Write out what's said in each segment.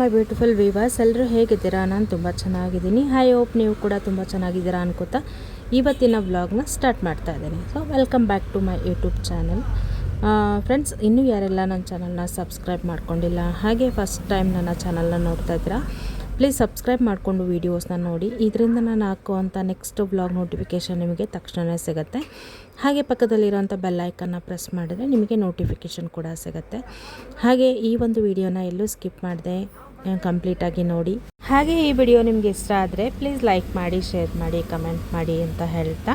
ಮೈ beautiful ವಿವಾಸ್ ಎಲ್ಲರೂ ಹೇಗಿದ್ದೀರಾ? ನಾನು ತುಂಬ ಚೆನ್ನಾಗಿದ್ದೀನಿ. ಐ ಹೋಪ್ ನೀವು ಕೂಡ ತುಂಬ ಚೆನ್ನಾಗಿದ್ದೀರಾ ಅನ್ಕೋತಾ ಇವತ್ತಿನ ವ್ಲಾಗ್ನ ಸ್ಟಾರ್ಟ್ ಮಾಡ್ತಾ ಇದ್ದೀನಿ. So welcome back to my YouTube channel friends ಇನ್ನೂ ಯಾರೆಲ್ಲ ನನ್ನ ಚಾನಲ್ನ ಸಬ್ಸ್ಕ್ರೈಬ್ ಮಾಡ್ಕೊಂಡಿಲ್ಲ, ಹಾಗೆ ಫಸ್ಟ್ ಟೈಮ್ ನನ್ನ ಚಾನಲ್ನ ನೋಡ್ತಾ ಇದ್ದೀರಾ ಪ್ಲೀಸ್ ಸಬ್ಸ್ಕ್ರೈಬ್ ಮಾಡಿಕೊಂಡು ವೀಡಿಯೋಸ್ನ ನೋಡಿ. ಇದರಿಂದ ನಾನು ಹಾಕುವಂಥ ನೆಕ್ಸ್ಟ್ ಬ್ಲಾಗ್ ನೋಟಿಫಿಕೇಷನ್ ನಿಮಗೆ ತಕ್ಷಣವೇ ಸಿಗುತ್ತೆ. ಹಾಗೆ ಪಕ್ಕದಲ್ಲಿರೋಂಥ ಬೆಲ್ ಐಕನ್ನ ಪ್ರೆಸ್ ಮಾಡಿದ್ರೆ ನಿಮಗೆ ನೋಟಿಫಿಕೇಷನ್ ಕೂಡ ಸಿಗುತ್ತೆ. ಹಾಗೆ ಈ ಒಂದು ವಿಡಿಯೋನ ಎಲ್ಲೂ ಸ್ಕಿಪ್ ಮಾಡಿದೆ ಕಂಪ್ಲೀಟಾಗಿ ನೋಡಿ. ಹಾಗೆ ಈ ವಿಡಿಯೋ ನಿಮಗೆ ಇಷ್ಟ ಆದರೆ ಪ್ಲೀಸ್ ಲೈಕ್ ಮಾಡಿ ಶೇರ್ ಮಾಡಿ ಕಮೆಂಟ್ ಮಾಡಿ ಅಂತ ಹೇಳ್ತಾ.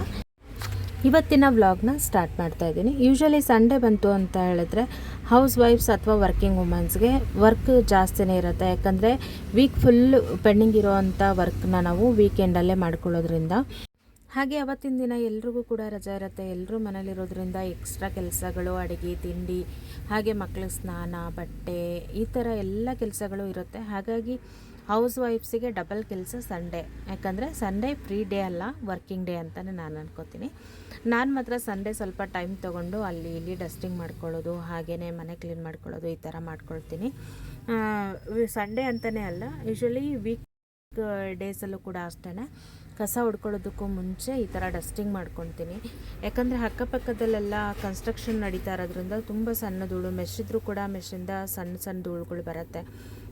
ಇವತ್ತಿನ ವ್ಲಾಗ್ನ ಸ್ಟಾರ್ಟ್ ಮಾಡ್ತಾ ಇದ್ದೀನಿ. ಯೂಶ್ವಲಿ ಸಂಡೇ ಬಂತು ಅಂತ ಹೇಳಿದ್ರೆ ಹೌಸ್ ವೈಫ್ಸ್ ಅಥವಾ ವರ್ಕಿಂಗ್ ವುಮೆನ್ಸ್ಗೆ ವರ್ಕ್ ಜಾಸ್ತಿನೇ ಇರುತ್ತೆ. ಯಾಕಂದರೆ ವೀಕ್ ಫುಲ್ ಪೆಂಡಿಂಗ್ ಇರೋವಂಥ ವರ್ಕ್ನ ನಾವು ವೀಕೆಂಡಲ್ಲೇ ಮಾಡ್ಕೊಳ್ಳೋದ್ರಿಂದ ಹಾಗೆ ಅವತ್ತಿನ ದಿನ ಎಲ್ರಿಗೂ ಕೂಡ ರಜೆ ಇರುತ್ತೆ. ಎಲ್ಲರೂ ಮನೇಲಿರೋದ್ರಿಂದ ಎಕ್ಸ್ಟ್ರಾ ಕೆಲಸಗಳು, ಅಡುಗೆ, ತಿಂಡಿ, ಹಾಗೆ ಮಕ್ಳಿಗೆ ಸ್ನಾನ, ಬಟ್ಟೆ, ಈ ಥರ ಎಲ್ಲ ಕೆಲಸಗಳು ಇರುತ್ತೆ. ಹಾಗಾಗಿ ಹೌಸ್ ವೈಫ್ಸಿಗೆ ಡಬಲ್ ಕೆಲಸ ಸಂಡೇ. ಯಾಕಂದರೆ ಸಂಡೇ ಫ್ರೀ ಡೇ ಅಲ್ಲ, ವರ್ಕಿಂಗ್ ಡೇ ಅಂತಲೇ ನಾನು ಅನ್ಕೋತೀನಿ. ನಾನು ಮಾತ್ರ ಸಂಡೇ ಸ್ವಲ್ಪ ಟೈಮ್ ತೊಗೊಂಡು ಅಲ್ಲಿ ಇಲ್ಲಿ ಡಸ್ಟಿಂಗ್ ಮಾಡ್ಕೊಳ್ಳೋದು ಹಾಗೆಯೇ ಮನೆ ಕ್ಲೀನ್ ಮಾಡ್ಕೊಳ್ಳೋದು, ಈ ಥರ ಮಾಡ್ಕೊಳ್ತೀನಿ. ಸಂಡೇ ಅಂತಲೇ ಅಲ್ಲ ಯೂಶ್ವಲಿ ವೀಕ್ ಡೇಸಲ್ಲೂ ಕೂಡ ಅಷ್ಟೇ ಕಸ ಹೊಡ್ಕೊಳ್ಳೋದಕ್ಕೂ ಮುಂಚೆ ಈ ಥರ ಡಸ್ಟಿಂಗ್ ಮಾಡ್ಕೊತೀನಿ ಯಾಕಂದರೆ ಅಕ್ಕಪಕ್ಕದಲ್ಲೆಲ್ಲ ಕನ್ಸ್ಟ್ರಕ್ಷನ್ ನಡೀತಾ ಇರೋದ್ರಿಂದ ತುಂಬ ಸಣ್ಣ ಧೂಳು, ಮೆಷಿದ್ರೂ ಕೂಡ ಮೆಷಿಂದ ಸಣ್ಣ ಸಣ್ಣ ಧೂಳುಗಳು ಬರುತ್ತೆ.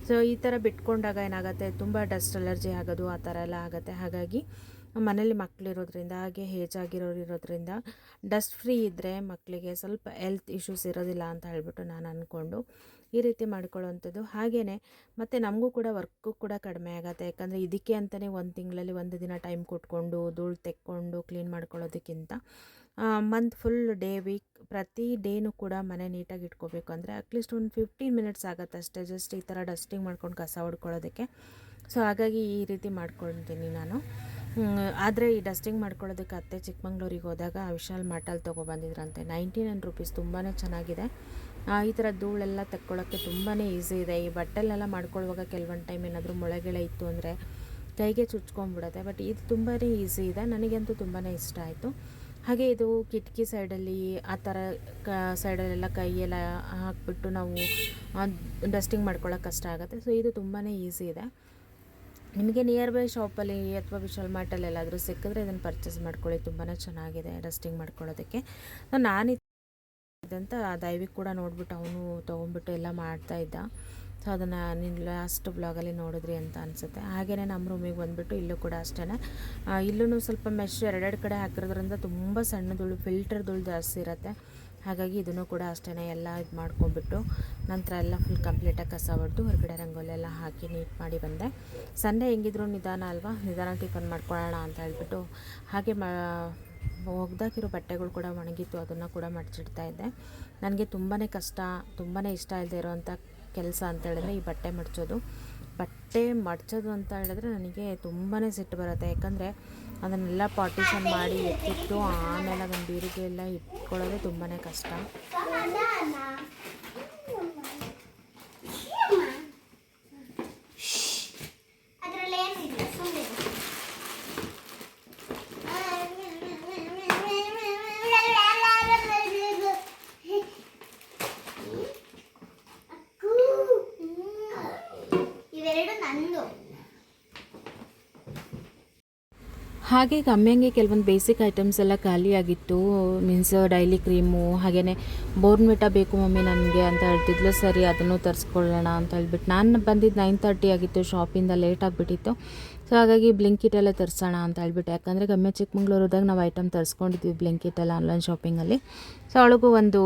ಸೊ ಈ ಥರ ಬಿಟ್ಕೊಂಡಾಗ ಏನಾಗುತ್ತೆ? ತುಂಬ ಡಸ್ಟ್ ಅಲರ್ಜಿ ಆಗೋದು, ಆ ಥರ ಎಲ್ಲ ಆಗುತ್ತೆ. ಹಾಗಾಗಿ ಮನೇಲಿ ಮಕ್ಕಳಿರೋದ್ರಿಂದ ಹಾಗೆ ಹೇಜಾಗಿರೋರು ಇರೋದ್ರಿಂದ ಡಸ್ಟ್ ಫ್ರೀ ಇದ್ದರೆ ಮಕ್ಕಳಿಗೆ ಸ್ವಲ್ಪ ಹೆಲ್ತ್ ಇಶ್ಯೂಸ್ ಇರೋದಿಲ್ಲ ಅಂತ ಹೇಳ್ಬಿಟ್ಟು ನಾನು ಅಂದ್ಕೊಂಡು ಈ ರೀತಿ ಮಾಡ್ಕೊಳ್ಳೋವಂಥದ್ದು ಹಾಗೆಯೇ ಮತ್ತು ನಮಗೂ ಕೂಡ ವರ್ಕು ಕೂಡ ಕಡಿಮೆ ಆಗುತ್ತೆ. ಯಾಕಂದರೆ ಇದಕ್ಕೆ ಅಂತಲೇ ಒಂದು ತಿಂಗಳಲ್ಲಿ ಒಂದು ದಿನ ಟೈಮ್ ಕೊಟ್ಕೊಂಡು, ಧೂಳು ತೆಕ್ಕೊಂಡು, ಕ್ಲೀನ್ ಮಾಡ್ಕೊಳ್ಳೋದಕ್ಕಿಂತ ಮಂತ್ ಫುಲ್ ಡೇ ವೀಕ್ ಪ್ರತಿ ಡೇನೂ ಕೂಡ ಮನೆ ನೀಟಾಗಿ ಇಟ್ಕೋಬೇಕು ಅಂದರೆ ಅಟ್ಲೀಸ್ಟ್ ಒಂದು ಫಿಫ್ಟೀನ್ ಮಿನಿಟ್ಸ್ ಆಗುತ್ತೆ ಅಷ್ಟೇ. ಜಸ್ಟ್ ಈ ಥರ ಡಸ್ಟಿಂಗ್ ಮಾಡ್ಕೊಂಡು ಕಸ ಹೊಡ್ಕೊಳ್ಳೋದಕ್ಕೆ ಸೊ ಹಾಗಾಗಿ ಈ ರೀತಿ ಮಾಡ್ಕೊಳ್ತೀನಿ ನಾನು. ಆದರೆ ಈ ಡಸ್ಟಿಂಗ್ ಮಾಡ್ಕೊಳ್ಳೋದಕ್ಕೆ ಅತ್ತೆ ಚಿಕ್ಕಮಂಗ್ಳೂರಿಗೆ ಹೋದಾಗ ವಿಶಾಲ್ ಮಾಟಲ್ಲಿ ತೊಗೊಬಂದಿದ್ರಂತೆ ನೈಂಟಿ ನೈನ್ ರುಪೀಸ್ ತುಂಬಾ ಚೆನ್ನಾಗಿದೆ. ಈ ಥರ ಧೂಳೆಲ್ಲ ತಕ್ಕೊಳ್ಳೋಕ್ಕೆ ತುಂಬಾ ಈಸಿ ಇದೆ. ಈ ಬಟ್ಟೆಲೆಲ್ಲ ಮಾಡ್ಕೊಳ್ಳುವಾಗ ಕೆಲವೊಂದು ಟೈಮ್ ಏನಾದರೂ ಮೊಳೆಗಳೆ ಇತ್ತು ಅಂದರೆ ಕೈಗೆ ಚುಚ್ಕೊಂಡ್ಬಿಡುತ್ತೆ. ಬಟ್ ಇದು ತುಂಬಾ ಈಸಿ ಇದೆ. ನನಗಂತೂ ತುಂಬಾ ಇಷ್ಟ ಆಯಿತು. ಹಾಗೆ ಇದು ಕಿಟಕಿ ಸೈಡಲ್ಲಿ ಆ ಥರ ಕ ಸೈಡಲ್ಲೆಲ್ಲ ಕೈಯೆಲ್ಲ ಹಾಕ್ಬಿಟ್ಟು ನಾವು ಡಸ್ಟಿಂಗ್ ಮಾಡ್ಕೊಳ್ಳೋಕೆ ಕಷ್ಟ ಆಗುತ್ತೆ. ಸೊ ಇದು ತುಂಬಾ ಈಸಿ ಇದೆ. ನಿಮಗೆ ನಿಯರ್ ಬೈ ಶಾಪಲ್ಲಿ ಅಥವಾ ವಿಶಾಲ್ ಮಾರ್ಟಲ್ಲಿ ಎಲ್ಲಾದರೂ ಸಿಕ್ಕಿದ್ರೆ ಇದನ್ನು ಪರ್ಚೇಸ್ ಮಾಡ್ಕೊಳ್ಳಿ. ತುಂಬಾ ಚೆನ್ನಾಗಿದೆ ಡಸ್ಟಿಂಗ್ ಮಾಡ್ಕೊಳ್ಳೋದಕ್ಕೆ. ನಾನು ಇದಂತ ದೈವಿ ಕೂಡ ನೋಡಿಬಿಟ್ಟು ಅವನು ತೊಗೊಂಡ್ಬಿಟ್ಟು ಎಲ್ಲ ಮಾಡ್ತಾ ಇದ್ದ. ಸೊ ಅದನ್ನು ನೀನು ಲಾಸ್ಟ್ ಬ್ಲಾಗಲ್ಲಿ ನೋಡಿದ್ರಿ ಅಂತ ಅನಿಸುತ್ತೆ. ಹಾಗೆಯೇ ನಮ್ಮ ರೂಮಿಗೆ ಬಂದುಬಿಟ್ಟು ಇಲ್ಲೂ ಕೂಡ ಅಷ್ಟೇ ಇಲ್ಲೂ ಸ್ವಲ್ಪ ಮೆಶ್ ಎರಡೆರಡು ಕಡೆ ಹಾಕಿರೋದ್ರಿಂದ ತುಂಬ ಸಣ್ಣ ಧೂಳು ಫಿಲ್ಟರ್ ಧೂಳು ಜಾಸ್ತಿ ಇರುತ್ತೆ. ಹಾಗಾಗಿ ಇದನ್ನು ಕೂಡ ಅಷ್ಟೇ ಎಲ್ಲ ಇದು ಮಾಡ್ಕೊಂಬಿಟ್ಟು ನಂತರ ಎಲ್ಲ ಫುಲ್ ಕಂಪ್ಲೀಟಾಗಿ ಕಸ ಹೊಡೆದು ಹೊರಗಡೆ ರಂಗೋಲಿ ಎಲ್ಲ ಹಾಕಿ ನೀಟ್ ಮಾಡಿ ಬಂದೆ. ಸಂಡೆ ಹೆಂಗಿದ್ರು ನಿಧಾನ ಅಲ್ವಾ? ನಿಧಾನ ಟಿಫನ್ ಮಾಡ್ಕೊಳ್ಳೋಣ ಅಂತ ಹೇಳ್ಬಿಟ್ಟು ಹಾಗೆ ಮ ಒಗ್ದಾಕಿರೋ ಬಟ್ಟೆಗಳು ಕೂಡ ಒಣಗಿತ್ತು, ಅದನ್ನು ಕೂಡ ಮಡಚಿಡ್ತಾ ಇದ್ದೆ. ನನಗೆ ತುಂಬಾ ಕಷ್ಟ ತುಂಬಾ ಇಷ್ಟ ಇಲ್ಲದೆ ಇರೋವಂಥ ಕೆಲಸ ಅಂತ ಹೇಳಿದ್ರೆ ಈ ಬಟ್ಟೆ ಮಡಚೋದು. ಬಟ್ಟೆ ಮಡಚೋದು ಅಂತ ಹೇಳಿದ್ರೆ ನನಗೆ ತುಂಬಾ ಸಿಟ್ಟು ಬರುತ್ತೆ. ಯಾಕಂದರೆ ಅದನ್ನೆಲ್ಲ ಪಾರ್ಟಿಷನ್ ಮಾಡಿ ಎತ್ತಿಟ್ಟು ಆಮೇಲೆ ಅದನ್ನು ಬೀರಿಗೆ ಎಲ್ಲ ಇಟ್ಕೊಳ್ಳೋದೇ ತುಂಬಾ ಕಷ್ಟ. ಹಾಗೆ ಕಮ್ಮಿಯಂಗೆ ಕೆಲವೊಂದು ಬೇಸಿಕ್ ಐಟಮ್ಸ್ ಎಲ್ಲ ಖಾಲಿಯಾಗಿತ್ತು. ಮೀನ್ಸ್ ಡೈಲಿ ಕ್ರೀಮು ಹಾಗೆಯೇ ಬೋರ್ನ್ವಿಟಾ ಬೇಕು ಮಮ್ಮಿ ನನಗೆ ಅಂತ ಹೇಳ್ತಿದ್ಲು. ಸರಿ, ಅದನ್ನು ತರಿಸ್ಕೊಳ್ಳೋಣ ಅಂತ ಹೇಳ್ಬಿಟ್ಟು ನಾನು ಬಂದಿದ್ದು ನೈನ್ ತರ್ಟಿ ಆಗಿತ್ತು ಶಾಪಿಂದ ಲೇಟ್ ಆಗಿಬಿಟ್ಟಿತ್ತು. ಸೊ ಹಾಗಾಗಿ ಬ್ಲಿಂಕಿಟೆಲ್ಲ ತರಿಸೋಣ ಅಂತ ಹೇಳ್ಬಿಟ್ಟು. ಯಾಕಂದರೆ ಗಮ್ಮೆ ಹೋದಾಗ ನಾವು ಐಟಮ್ ತರಿಸ್ಕೊಂಡಿದ್ವಿ ಬ್ಲಿಂಕಿಟೆಲ್ಲ ಆನ್ಲೈನ್ ಶಾಪಿಂಗಲ್ಲಿ ಸೊ ಅವಳಿಗೂ ಒಂದು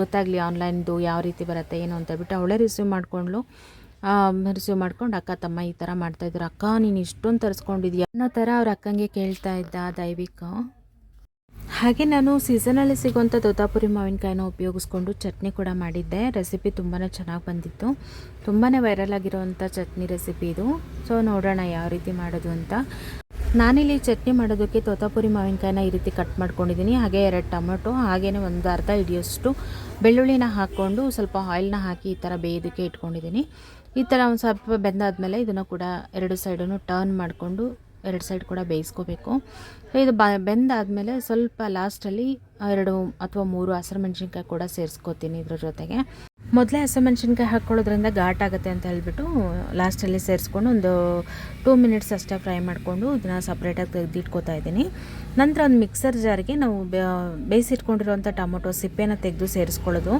ಗೊತ್ತಾಗಲಿ ಆನ್ಲೈನ್ದು ಯಾವ ರೀತಿ ಬರುತ್ತೆ, ಏನು ಅಂತ ಹೇಳ್ಬಿಟ್ಟು ಅವಳೇ ರಿಸೀವ್ ಮಾಡಿಕೊಂಡ್ಲು ರಿಸೀವ್ ಮಾಡ್ಕೊಂಡು ಅಕ್ಕ, ತಮ್ಮ ಈ ಥರ ಮಾಡ್ತಾಯಿದ್ರು ಅಕ್ಕ, ನೀನು ಇಷ್ಟೊಂದು ತರಿಸ್ಕೊಂಡಿದ್ಯಾ? ಅನ್ನೋ ಥರ ಅವ್ರ ಅಕ್ಕಂಗೆ ಕೇಳ್ತಾ ಇದ್ದ ದೈವಿಕ. ಹಾಗೆ ನಾನು ಸೀಸನಲ್ಲಿ ಸಿಗುವಂಥ ತೋತಾಪುರಿ ಮಾವಿನಕಾಯಿನ ಉಪಯೋಗಿಸ್ಕೊಂಡು ಚಟ್ನಿ ಕೂಡ ಮಾಡಿದ್ದೆ. ರೆಸಿಪಿ ತುಂಬಾ ಚೆನ್ನಾಗಿ ಬಂದಿತ್ತು. ತುಂಬಾ ವೈರಲ್ ಆಗಿರೋವಂಥ ಚಟ್ನಿ ರೆಸಿಪಿ ಇದು. ಸೊ ನೋಡೋಣ ಯಾವ ರೀತಿ ಮಾಡೋದು ಅಂತ. ನಾನಿಲ್ಲಿ ಚಟ್ನಿ ಮಾಡೋದಕ್ಕೆ ತೋತಾಪುರಿ ಮಾವಿನಕಾಯಿನ ಈ ರೀತಿ ಕಟ್ ಮಾಡ್ಕೊಂಡಿದ್ದೀನಿ. ಹಾಗೆ ಎರಡು ಟೊಮೊಟೊ ಹಾಗೆಯೇ ಒಂದು ಅರ್ಧ ಹಿಡಿಯೋಷ್ಟು ಬೆಳ್ಳುಳ್ಳಿನ ಹಾಕ್ಕೊಂಡು ಸ್ವಲ್ಪ ಆಯಿಲ್ನ ಹಾಕಿ ಈ ಥರ ಬೇಯೋದಕ್ಕೆ ಇಟ್ಕೊಂಡಿದ್ದೀನಿ. ಈ ಥರ ಒಂದು ಸ್ವಲ್ಪ ಬೆಂದಾದಮೇಲೆ ಇದನ್ನು ಕೂಡ ಎರಡು ಸೈಡನ್ನು ಟರ್ನ್ ಮಾಡಿಕೊಂಡು ಎರಡು ಸೈಡ್ ಕೂಡ ಬೇಯಿಸ್ಕೋಬೇಕು. ಇದು ಬ ಬೆಂದಾದಮೇಲೆ ಸ್ವಲ್ಪ ಲಾಸ್ಟಲ್ಲಿ ಎರಡು ಅಥವಾ ಮೂರು ಹಸಿರು ಮೆಣಸಿನ್ಕಾಯಿ ಕೂಡ ಸೇರಿಸ್ಕೋತೀನಿ ಇದ್ರ ಜೊತೆಗೆ. ಮೊದಲೇ ಹಸಿಮೆಣ್ಸಿನ್ಕಾಯಿ ಹಾಕ್ಕೊಳ್ಳೋದ್ರಿಂದ ಘಾಟ್ ಆಗುತ್ತೆ ಅಂತ ಹೇಳ್ಬಿಟ್ಟು ಲಾಸ್ಟಲ್ಲಿ ಸೇರಿಸ್ಕೊಂಡು ಒಂದು ಟೂ ಮಿನಿಟ್ಸ್ ಅಷ್ಟೇ ಫ್ರೈ ಮಾಡಿಕೊಂಡು ಇದನ್ನು ಸಪ್ರೇಟಾಗಿ ತೆಗೆದಿಟ್ಕೋತಾ ಇದ್ದೀನಿ. ನಂತರ ಒಂದು ಮಿಕ್ಸರ್ ಜಾರಿಗೆ ನಾವು ಬೇಯಿಸಿಟ್ಕೊಂಡಿರುವಂಥ ಟೊಮೊಟೊ ಸಿಪ್ಪೆನ ತೆಗೆದು ಸೇರಿಸ್ಕೊಳ್ಳೋದು.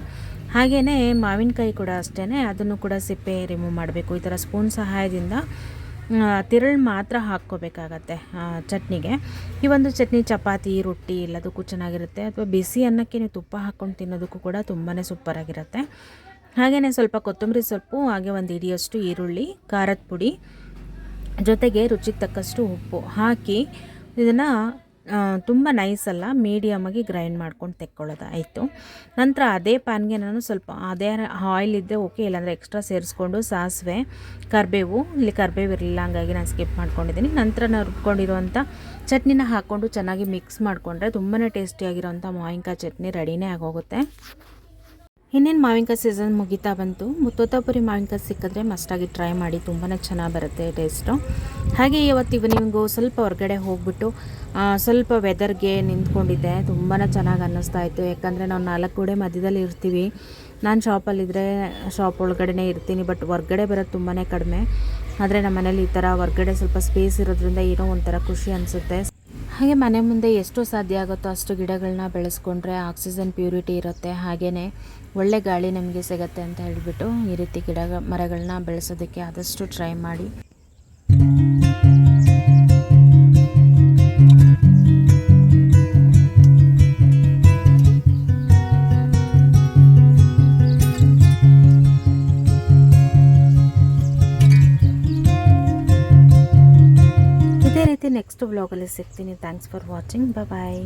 ಹಾಗೆಯೇ ಮಾವಿನಕಾಯಿ ಕೂಡ ಅಷ್ಟೇ ಅದನ್ನು ಕೂಡ ಸಿಪ್ಪೆ ರಿಮೂವ್ ಮಾಡಬೇಕು. ಈ ಥರ ಸ್ಪೂನ್ ಸಹಾಯದಿಂದ ತಿರುಳು ಮಾತ್ರ ಹಾಕ್ಕೋಬೇಕಾಗತ್ತೆ ಚಟ್ನಿಗೆ. ಈ ಒಂದು ಚಟ್ನಿ ಚಪಾತಿ, ರೊಟ್ಟಿ ಎಲ್ಲದಕ್ಕೂ ಚೆನ್ನಾಗಿರುತ್ತೆ. ಅಥವಾ ಬಿಸಿ ಅನ್ನಕ್ಕೆ ನೀವು ತುಪ್ಪ ಹಾಕ್ಕೊಂಡು ತಿನ್ನೋದಕ್ಕೂ ಕೂಡ ತುಂಬಾ ಸೂಪರಾಗಿರುತ್ತೆ ಹಾಗೆಯೇ ಸ್ವಲ್ಪ ಕೊತ್ತಂಬರಿ ಸೊಪ್ಪು, ಹಾಗೆ ಒಂದು ಹಿಡಿಯಷ್ಟು ಈರುಳ್ಳಿ, ಖಾರದ ಪುಡಿ, ಜೊತೆಗೆ ರುಚಿಗೆ ತಕ್ಕಷ್ಟು ಉಪ್ಪು ಹಾಕಿ ಇದನ್ನು ತುಂಬ ನೈಸಲ್ಲ ಮೀಡಿಯಮಾಗಿ ಗ್ರೈಂಡ್ ಮಾಡ್ಕೊಂಡು ತೆಕ್ಕೊಳ್ಳೋದು. ಆಯಿತು. ನಂತರ ಅದೇ ಪ್ಯಾನ್ಗೆ ನಾನು ಸ್ವಲ್ಪ ಅದೇ ಆಯಿಲ್ ಇದ್ದರೆ ಓಕೆ ಇಲ್ಲಾಂದರೆ ಎಕ್ಸ್ಟ್ರಾ ಸೇರಿಸ್ಕೊಂಡು ಸಾಸಿವೆ, ಕರಿಬೇವು, ಇಲ್ಲಿ ಕರಿಬೇವು ಇರಲಿಲ್ಲ, ಹಂಗಾಗಿ ನಾನು ಸ್ಕಿಪ್ ಮಾಡ್ಕೊಂಡಿದ್ದೀನಿ ನಂತರ ನಾನು ರುಬ್ಕೊಂಡಿರುವಂಥ ಚಟ್ನಿನ ಹಾಕ್ಕೊಂಡು ಚೆನ್ನಾಗಿ ಮಿಕ್ಸ್ ಮಾಡಿಕೊಂಡ್ರೆ ತುಂಬಾ ಟೇಸ್ಟಿಯಾಗಿರೋಂಥ ಮಾವಿನಕಾಯಿ ಚಟ್ನಿ ರೆಡಿನೇ ಆಗೋಗುತ್ತೆ. ಇನ್ನೇನು ಮಾವಿನಕಾಯಿ ಸೀಸನ್ ಮುಗಿತಾ ಬಂತು ತೋತಾಪುರಿ ಮಾವಿನಕಾಯಿ ಸಿಕ್ಕಿದ್ರೆ ಮಸ್ಟಾಗಿ ಟ್ರೈ ಮಾಡಿ ತುಂಬಾ ಚೆನ್ನಾಗಿ ಬರುತ್ತೆ ಟೇಸ್ಟು ಹಾಗೆ ಇವತ್ತು ಇವನಿಂಗು ಸ್ವಲ್ಪ ಹೊರಗಡೆ ಹೋಗ್ಬಿಟ್ಟು ಸ್ವಲ್ಪ ವೆದರ್ಗೆ ನಿಂತ್ಕೊಂಡಿದ್ದೆ. ತುಂಬಾ ಚೆನ್ನಾಗಿ ಅನ್ನಿಸ್ತಾ ಇತ್ತು. ಯಾಕಂದರೆ ನಾವು ನಾಲ್ಕು ಗೋಡೆ ಮಧ್ಯದಲ್ಲಿ ಇರ್ತೀವಿ. ನಾನು ಶಾಪಲ್ಲಿದ್ದರೆ ಶಾಪ್ ಒಳಗಡೆ ಇರ್ತೀನಿ ಬಟ್ ಹೊರ್ಗಡೆ ಬರೋದು ತುಂಬಾ ಕಡಿಮೆ. ಆದರೆ ನಮ್ಮ ಮನೇಲಿ ಈ ಥರ ಹೊರ್ಗಡೆ ಸ್ವಲ್ಪ ಸ್ಪೇಸ್ ಇರೋದ್ರಿಂದ ಏನೋ ಒಂಥರ ಖುಷಿ ಅನಿಸುತ್ತೆ. ಹಾಗೆ ಮನೆ ಮುಂದೆ ಎಷ್ಟು ಸಾಧ್ಯ ಆಗುತ್ತೋ ಅಷ್ಟು ಗಿಡಗಳನ್ನ ಬೆಳೆಸ್ಕೊಂಡ್ರೆ ಆಕ್ಸಿಜನ್ ಪ್ಯೂರಿಟಿ ಇರುತ್ತೆ. ಹಾಗೆಯೇ ಒಳ್ಳೆ ಗಾಳಿ ನಮಗೆ ಸಿಗುತ್ತೆ ಅಂತ ಹೇಳಿಬಿಟ್ಟು ಈ ರೀತಿ ಗಿಡ ಮರಗಳನ್ನ ಬೆಳೆಸೋದಕ್ಕೆ ಆದಷ್ಟು ಟ್ರೈ ಮಾಡಿ. ನೆಕ್ಸ್ಟ್ ವ್ಲಾಗಲ್ಲಿ ಸಿಗ್ತೀನಿ ಥ್ಯಾಂಕ್ಸ್ ಫಾರ್ ವಾಚಿಂಗ್ ಬಾಯ್